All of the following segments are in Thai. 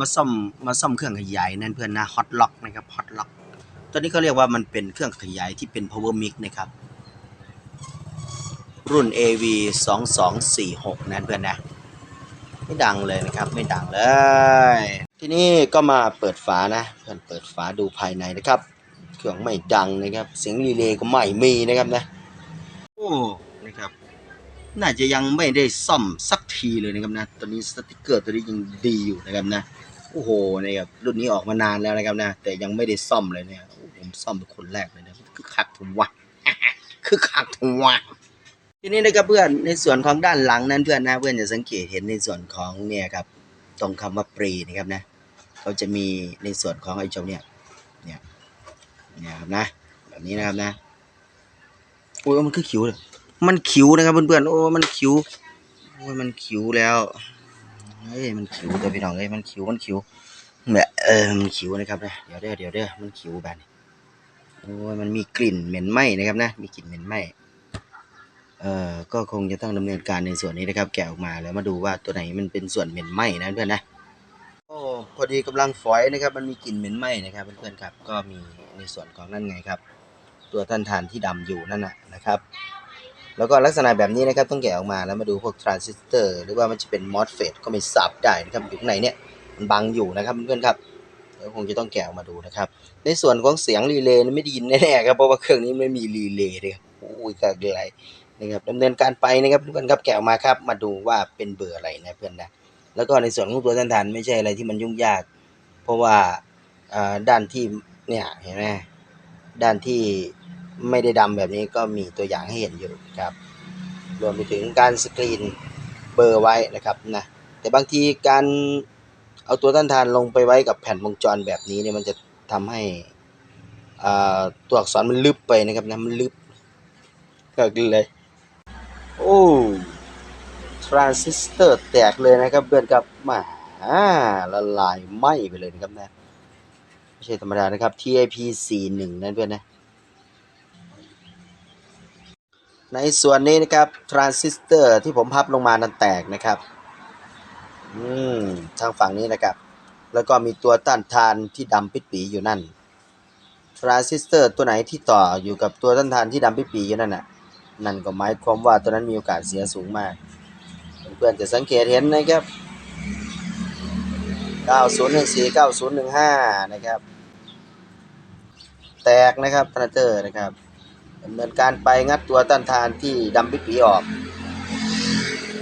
มาซ่อมมาซ่อมเครื่องขยายนั่นเพื่อนนะฮอตล็อกนะครับฮอตล็อกตัวนี้เขาเรียกว่ามันเป็นเครื่องขยายที่เป็น power mix นะครับ รุ่น AV 2246นั่นเพื่อนนะไม่ดังเลยนะครับ ไม่ดังเลย ทีนี้ก็มาเปิดฝานะ เพื่อนเปิดฝาดูภายในนะครับ เครื่องไม่ดังนะครับ เสียงรีเลย์ก็ไม่มีนะครับนะ โอ้ นะครับ น่าจะยังไม่ได้ซ่อมสักทีเลยนะครับนะ ตอนนี้สติกเกอร์ตัวนี้ยังดีอยู่นะครับนะ โอ้โหนะครับรุ่นนี้ออกมานานแล้วนะครับนะ แต่ยังไม่ได้ซ่อมเลยเนี่ยโอ้ผมซ่อมเป็นคนแรกเลยนะคือขัดผมวะคือขัดผมวะทีนี้นะครับเพื่อนในส่วนของด้านหลังนั้นเพื่อนนะเพื่อนจะสังเกตเห็นในส่วนของเนี่ยครับตรงคำว่าปรีนะครับนะเขาจะมีในส่วนของไอ้เจ้าเนี่ยเนี่ยเนี่ยครับนะ แบบนี้นะครับนะโอ้ยมันคือคิ้วเลย มันคิ้วนะครับเพื่อนๆโอ้มันคิ้วโอ้ยมันคิ้วแล้วเฮ้ยมันคิ้วตัวพี่น้องเอ้ยมันคิ้วมันคิ้วแบบเออมันคิ้วนะครับนะเดี๋ยวเด้อเดี๋ยวเด้อมันคิ้วแบบนี้โอ้ยมันมีกลิ่นเหม็นไหม้นะครับนะมีกลิ่นเหม็นไหม้เอ่อก็คงจะต้องดำเนินการในส่วนนี้นะครับ แกะออกมาแล้วมาดูว่าตัวไหนมันเป็นส่วนเหม็นไหม้นะเพื่อนนะโอ้พอดีกำลังฝอยนะครับ มันมีกลิ่นเหม็นไหม้นะครับเพื่อนๆครับ ก็มีในส่วนของนั่นไงครับ ตัวต้านทานที่ดำอยู่นั่นน่ะนะครับ แล้วก็ลักษณะแบบนี้นะครับต้องแกะออกมาแล้วมาดูพวกทรานซิสเตอร์หรือว่ามันจะเป็นมอสเฟตก็ไม่ทราบได้นะครับอยู่ข้างในเนี่ยมันบังอยู่นะครับเพื่อนๆครับเดี๋ยวคงจะต้องแกะออกมาดูนะครับ ในส่วนของเสียงรีเลย์ไม่ได้ยินแน่ๆครับเพราะว่าเครื่องนี้ไม่มีรีเลย์เลยครับโอ้ยก็อะไรนะครับดำเนินการไปนะครับเพื่อนๆครับแกะออกมาครับ มาดูว่าเป็นเบอร์อะไรนะเพื่อนนะแล้วก็ในส่วนของตัวต้านทานไม่ใช่อะไรที่มันยุ่งยาก เพราะว่าด้านที่เนี่ยเห็นไหมด้านที่ ไม่ได้ดำแบบนี้ก็มีตัวอย่างให้เห็นอยู่ครับ รวมไปถึงการสกรีนเบอร์ไว้นะครับนะแต่บางทีการเอาตัวต้านทานลงไปไว้กับแผ่นวงจรแบบนี้เนี่ยมันจะทำให้ตัวอักษรมันลึบไปนะครับนะมันลึบก็เลยโอ้ทรานซิสเตอร์แตกเลยนะครับเพื่อนครับมาอ่าละลายไหม้ไปเลยนะครับนะไม่ใช่ธรรมดานะครับ TIP 41 นั่นเพื่อนนะ ในส่วนนี้นะครับทรานซิสเตอร์ที่ผมพับลงมานั้นแตกนะครับอืมทางฝั่งนี้นะครับ แล้วก็มีตัวต้านทานที่ดำปิดปีอยู่นั่นทรานซิสเตอร์ตัวไหนที่ต่ออยู่กับตัวต้านทานที่ดำปิดปีอยู่นั่นน่ะนั่นก็หมายความว่าตัวนั้นมีโอกาสเสียสูงมาก เพื่อนๆจะสังเกตเห็นนะครับ 9014 9015 นะครับ แตกนะครับพนัตเตอร์นะครับ ดำเนินการไปงัดตัวต้านทานที่ดำปิปีออก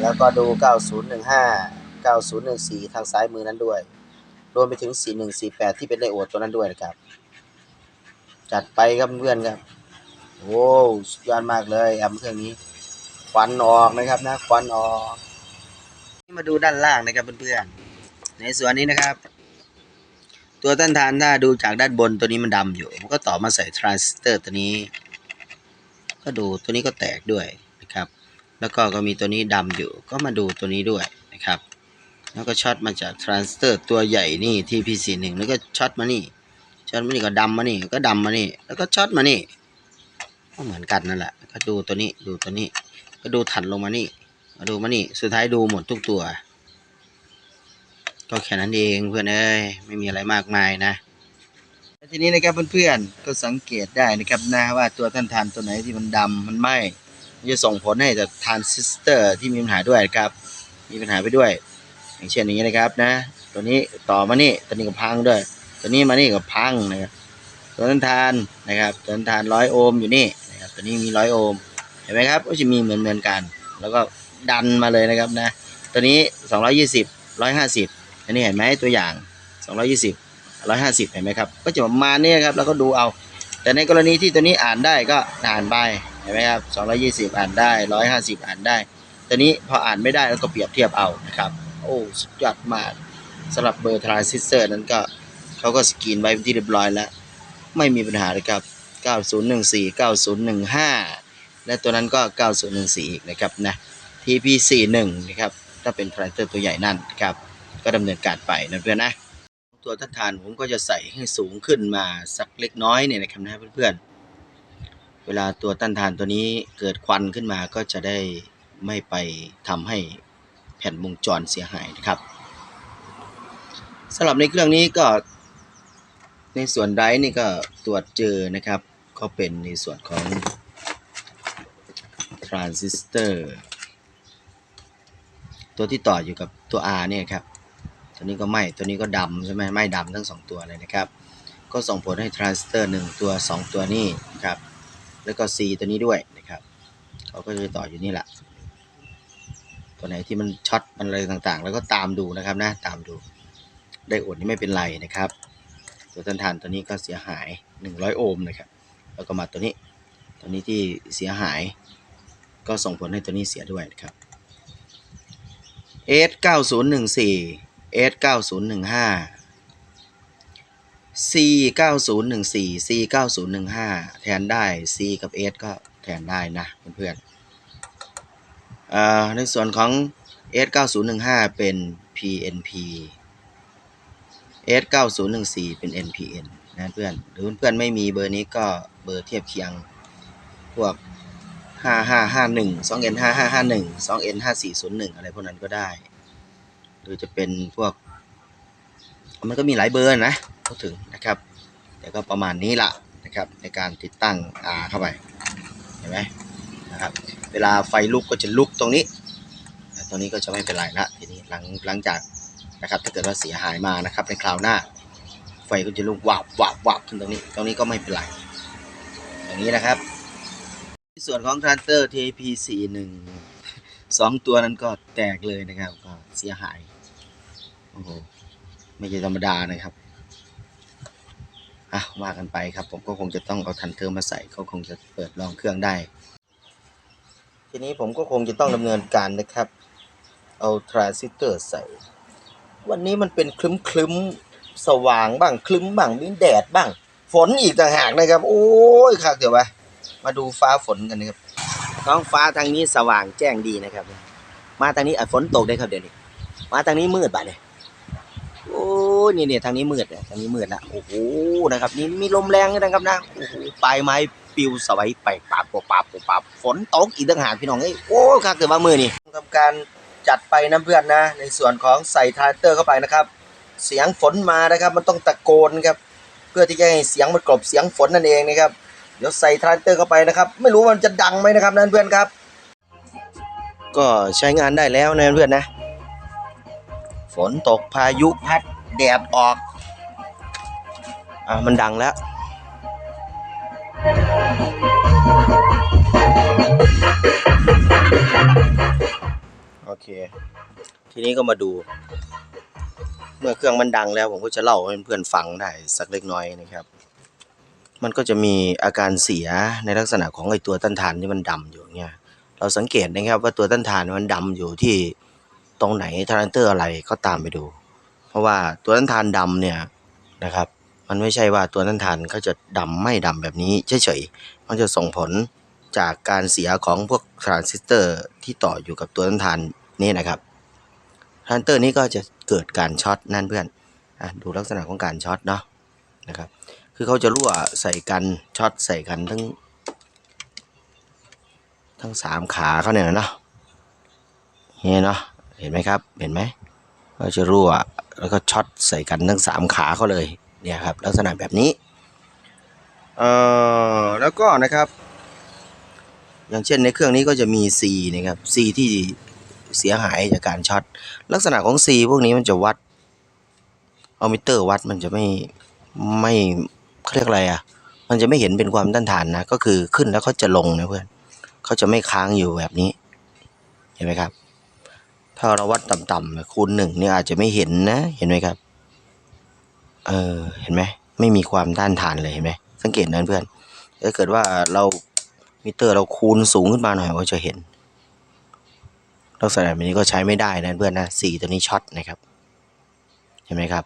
แล้วก็ดู 9015 9014 ทางซ้ายมือนั้นด้วย รวมไปถึง 4148 ที่เป็นเลขโอดตัวนั้นด้วยนะครับ จัดไปครับเพื่อนครับ โอ้สุดยอดมากเลยแอมเครื่องนี้ควันออกนะครับนะควันออกมาดูด้านล่างนะครับเพื่อนๆ ในส่วนนี้นะครับ ตัวต้านทานถ้าดูจากด้านบนตัวนี้มันดำอยู่ มันก็ต่อมาใส่ทรานซิสเตอร์ตัวนี้ ก็ดูตัวนี้ก็แตกด้วยนะครับ แล้วก็ก็มีตัวนี้ดำอยู่ ก็มาดูตัวนี้ด้วยนะครับ แล้วก็ช็อตมาจากทรานซิสเตอร์ตัวใหญ่นี่ TP41 แล้วก็ช็อตมานี่ช็อตมานี่ก็ดำมานี่ก็ดำมานี่ แล้วก็ช็อตมานี่ก็เหมือนกันนั่นแหละก็ดูตัวนี้ดูตัวนี้ ก็ดูถันลงมานี่มาดูมานี่สุดท้ายดูหมดทุกตัว ก็แค่นั้นเองเพื่อนเอ้ยไม่มีอะไรมากมายนะ แล้วทีนี้นะครับเพื่อนๆก็สังเกตได้นะครับนะว่าตัวท่านทานตัวไหนที่มันดำมันไหม้มันจะส่งผลให้กับทานซิสเตอร์ที่มีปัญหาด้วยครับ มีปัญหาไปด้วย อย่างเช่นอย่างนี้นะครับนะ ตัวนี้ต่อมานี่ตัวนี้ก็พังด้วย ตัวนี้มานี่ก็พังนะครับตัวท่านทานนะครับตัวท่านทานร้อยโอห์มอยู่นี่นะครับตัวนี้มีร้อยโอห์มเห็นไหมครับก็จะมีเหมือนเหมือนๆกัน แล้วก็ดันมาเลยนะครับนะตัวนี้สองร้อยยี่สิบร้อยห้าสิบอันนี้เห็นไหมตัวอย่างสอง ร้อยห้าสิบเห็นไหมครับ ก็จะประมาณนี้ครับแล้วก็ดูเอา แต่ในกรณีที่ตัวนี้อ่านได้ก็อ่านไปเห็นไหมครับสองร้อยี่สิบอ่านได้ร้อยห้าสิบอ่านได้ ตัวนี้พออ่านไม่ได้แล้วก็เปรียบเทียบเอานะครับ โอ้สุดยอดมากสำหรับเบอร์ทรานซิสเตอร์นั้นก็เขาก็สกรีนไว้เป็นที่เรียบร้อยแล้ว ไม่มีปัญหาเลยครับ 9014 9015 และตัวนั้นก็ 9014 อีกนะครับนะ TP41 นะครับ ถ้าเป็นทรานซิสเตอร์ตัวใหญ่นั่นครับ ก็ดำเนินการไปนะเพื่อนนะ ตัวต้านทานผมก็จะใส่ให้สูงขึ้นมาสักเล็กน้อยเนี่ยนะครับนะเพื่อนๆ เวลาตัวต้านทานตัวนี้เกิดควันขึ้นมาก็จะได้ไม่ไปทำให้แผ่นวงจรเสียหายนะครับสำหรับในเครื่องนี้ก็ในส่วนไดร์นี่ก็ตรวจเจอนะครับ ก็เป็นในส่วนของทรานซิสเตอร์ตัวที่ต่ออยู่กับตัว R เนี่ยครับ ตัวนี้ก็ไหม้ตัวนี้ก็ดำใช่ไหมไหม้ดำทั้งสองตัวเลยนะครับ ก็ส่งผลให้ทรานซิสเตอร์หนึ่งตัวสองตัวนี้นะครับ แล้วก็ C ตัวนี้ด้วยนะครับเขาก็จะต่ออยู่นี่แหละตัวไหนที่มันช็อตมันอะไรต่างๆ แล้วก็ตามดูนะครับนะตามดูไดโอดนี่ไม่เป็นไรนะครับ ตัวต้านทานตัวนี้ก็เสียหาย 100 โอห์มนะครับ แล้วก็มาตัวนี้ตัวนี้ที่เสียหาย ก็ส่งผลให้ตัวนี้เสียด้วยนะครับ S 9014 S 9015 C 9014 C 9015 แทนได้ C กับ S ก็แทนได้นะเพื่อนๆในส่วนของ S 9015 เป็น PNP S 9014 เป็น NPN นะเพื่อน หรือเพื่อนไม่มีเบอร์นี้ก็เบอร์เทียบเคียงพวก 5551 2N 5551 2N 5401 อะไรพวกนั้นก็ได้ หรือจะเป็นพวก มันก็มีหลายเบอร์นะพูดถึงนะครับแต่ก็ประมาณนี้ละนะครับ ในการติดตั้ง R เข้าไปเห็นไหมนะครับ เวลาไฟลุกก็จะลุกตรงนี้ตรงนี้ก็จะไม่เป็นไรละทีนี้หลังหลังจากนะครับ ถ้าเกิดว่าเสียหายมานะครับในคราวหน้า ไฟก็จะลุกวับวับวับขึ้นตรงนี้ ตรงนี้ก็ไม่เป็นไรอย่างนี้นะครับในส่วนของทรานเตอร์ TP41 สองตัวนั้นก็แตกเลยนะครับ ก็เสียหาย โอ้โหไม่ใช่ธรรมดานะครับอะว่ากันไปครับ ผมก็คงจะต้องเอาทันเทอร์มาใส่เขาคงจะเปิดลองเครื่องได้ ทีนี้ผมก็คงจะต้องดำเนินการนะครับ เอาทรานซิสเตอร์ใส่ วันนี้มันเป็นคลึ้มคลึ้มๆสว่างบ้างคลึ้มบ้างมีแดดบ้าง ฝนอีกต่างหากนะครับ โอ้ยคักเดี๋ยวไปมาดูฟ้าฝนกันนะครับท้องฟ้าทางนี้สว่างแจ้งดีนะครับ มาทางนี้อฝนตกได้ครับเดี๋ยวนี้ มาทางนี้มืดไปเลย โอ้ยนี่เนี่ยทางนี้มืดนะทางนี้มืดละโอ้โหนะครับ นี่มีลมแรงด้วยนะครับนะโอ้โหปลายไม้ปลิวสวัยไปปาบปบปาบปบปาบฝนตกอีกต่างหากพี่น้องเอ้ยโอ้คักเกิดว่ามือนี่ทำการจัดไปนะเพื่อนนะ ในส่วนของใส่ทราเตอร์เข้าไปนะครับ เสียงฝนมานะครับ มันต้องตะโกนครับ เพื่อที่จะให้เสียงมันกลบเสียงฝนนั่นเองนะครับเดี๋ยวใส่ทราเตอร์เข้าไปนะครับ ไม่รู้มันจะดังไหมนะครับนั่นเพื่อนครับ ก็ใช้งานได้แล้วนะเพื่อนนะ ฝนตกพายุพัดแดดออก อะ มันดังแล้วโอเค ทีนี้ก็มาดู เมื่อเครื่องมันดังแล้วผมก็จะเล่าให้เพื่อนๆฟังได้สักเล็กน้อยนะครับ มันก็จะมีอาการเสียในลักษณะของไอตัวต้านทานที่มันดำอยู่เนี่ย เราสังเกตนะครับว่าตัวต้านทานมันดำอยู่ที่ ตรงไหนทรานเตอร์อะไรก็ตามไปดู เพราะว่าตัวต้านทานดำเนี่ยนะครับ มันไม่ใช่ว่าตัวต้านทานเขาจะดำไม่ดำแบบนี้เฉยๆมันจะส่งผลจากการเสียของพวกทรานซิสเตอร์ที่ต่ออยู่กับตัวต้านทานนี่นะครับทรานเตอร์นี้ก็จะเกิดการช็อตนั่นเพื่อนอะดูลักษณะของการช็อตเนาะนะครับ คือเขาจะรั่วใส่กันช็อตใส่กันทั้ง ทั้งสามขาเขาเนี่ยเนาะนี่เนาะ เห็นไหมครับ เห็นไหมก็จะรั่วแล้วก็ช็อตใส่กันทั้งสามขาเขาเลยเนี่ยครับลักษณะแบบนี้เอ่อแล้วก็นะครับ อย่างเช่นในเครื่องนี้ก็จะมี C นะครับ C ที่เสียหายจากการช็อตลักษณะของ C พวกนี้มันจะวัดเอามิเตอร์วัดมันจะไม่ไม่เรียกอะไรอะ มันจะไม่เห็นเป็นความต้านทานนะ ก็คือขึ้นแล้วก็จะลงนะเพื่อนเขาจะไม่ค้างอยู่แบบนี้ เห็นไหมครับ ถ้าเราวัดต่ำๆคูณหนึ่งเนี่ยอาจจะไม่เห็นนะ เห็นไหมครับ เออ เห็นไหม ไม่มีความต้านทานเลยเห็นไหม สังเกตนะเพื่อน ถ้าเกิดว่าเรามิเตอร์เราคูณสูงขึ้นมาหน่อยก็จะเห็น ลักษณะแบบนี้ก็ใช้ไม่ได้นะเพื่อนนะสีตัวนี้ช็อตนะครับ เห็นไหมครับ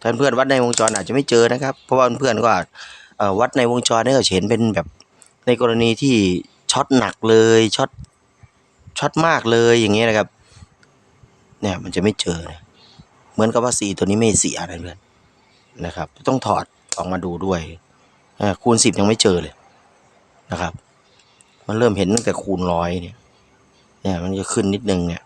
ท่านเพื่อนวัดในวงจรอาจจะไม่เจอนะครับ เพราะว่าเพื่อนก็อาจวัดในวงจรนี่ก็เห็นเป็นแบบในกรณีที่ช็อตหนักเลยช็อตช็อตมากเลยอย่างเงี้ยนะครับ เนี่ยมันจะไม่เจอนะเหมือนกับว่าสีตัวนี้ไม่เสียนะเพื่อนนะครับ ต้องถอดออกมาดูด้วยคูณสิบยังไม่เจอเลยนะครับ มันเริ่มเห็นตั้งแต่คูณร้อยเนี่ย เนี่ยมันจะขึ้นนิดนึงเนี่ย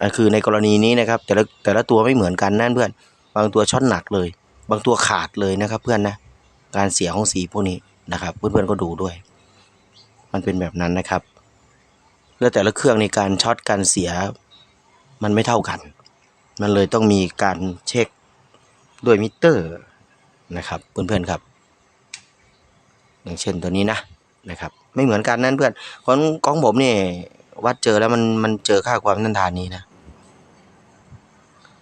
อะคือในกรณีนี้นะครับ แต่ละแต่ละตัวไม่เหมือนกันนั่นเพื่อน บางตัวช็อตหนักเลย บางตัวขาดเลยนะครับ เพื่อนนะการเสียของสีพวกนี้นะครับ เพื่อนๆก็ดูด้วย มันเป็นแบบนั้นนะครับ แล้วแต่ละเครื่องในการช็อตการเสีย มันไม่เท่ากัน มันเลยต้องมีการเช็คด้วยมิเตอร์นะครับเพื่อนๆครับ อย่างเช่นตัวนี้นะนะครับ ไม่เหมือนกันนั่นเพื่อนของของผมนี่วัดเจอแล้วมันมันเจอค่าความต้านทานนี้นะ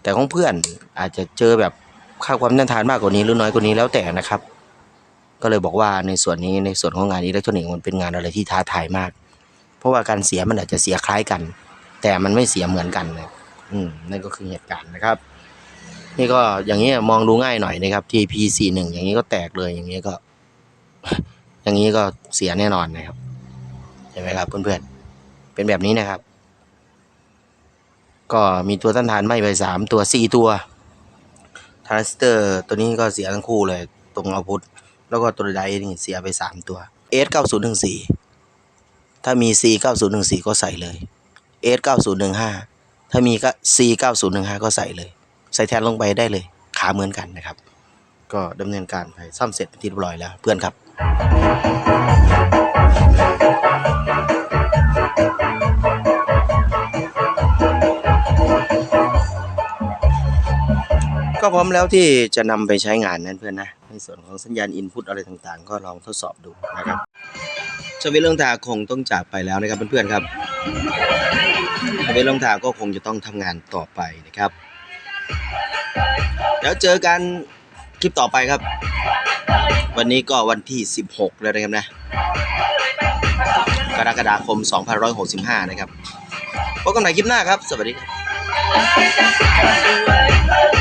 แต่ของเพื่อนอาจจะเจอแบบค่าความต้านทานมากกว่านี้หรือน้อยกว่านี้แล้วแต่นะครับ ก็เลยบอกว่าในส่วนนี้ในส่วนของงานอิเล็กทรอนิกส์มันเป็นงานอะไรที่ท้าทายมาก เพราะว่าการเสียมันอาจจะเสียคล้ายกัน แต่มันไม่เสียเหมือนกันนะอืมนั่นก็คือเหตุการณ์นะครับ นี่ก็อย่างนี้มองดูง่ายหน่อยนะครับ TP 4 1อย่างนี้ก็แตกเลยอย่างนี้ก็ อย่างนี้ก็เสียแน่นอนนะครับเห็นไหมครับเพื่อนๆเป็นแบบนี้นะครับ ก็มีตัวต้านทานไหม่ไปสามตัวสี่ตัวทานซิสเตอร์ตัวนี้ก็เสียทั้งคู่เลยตรงเอาพุทแล้วก็ตัวไดนี่เสียไปสามตัว S 9 0 1 4ถ้ามี C 9 0 1 4 ก็ใส่เลย S 9 0 1 5ถ้ามีก็ C 9 0 1 5ก็ใส่เลย ใส่แทนลงไปได้เลย ขาเหมือนกันนะครับ ก็ดำเนินการไปซ่อมเสร็จเป็นที่เรียบร้อยแล้วเพื่อนครับก็พร้อมแล้วที่จะนำไปใช้งานนั้นเพื่อนนะ ในส่วนของสัญญาณอินพุตอะไรต่างๆ ก็ลองทดสอบดูนะครับชวิตเวลลงทาคงต้องจากไปแล้วนะครับเพื่อนๆครับ เวนลงทาก็คงจะต้องทำงานต่อไปนะครับแล้วเจอกันคลิปต่อไปครับ วันนี้ก็วันที่ 16 แล้วนะครับนะกรกฎาคม 2565 นะครับพบกันใหม่คลิปหน้าครับ สวัสดีครับ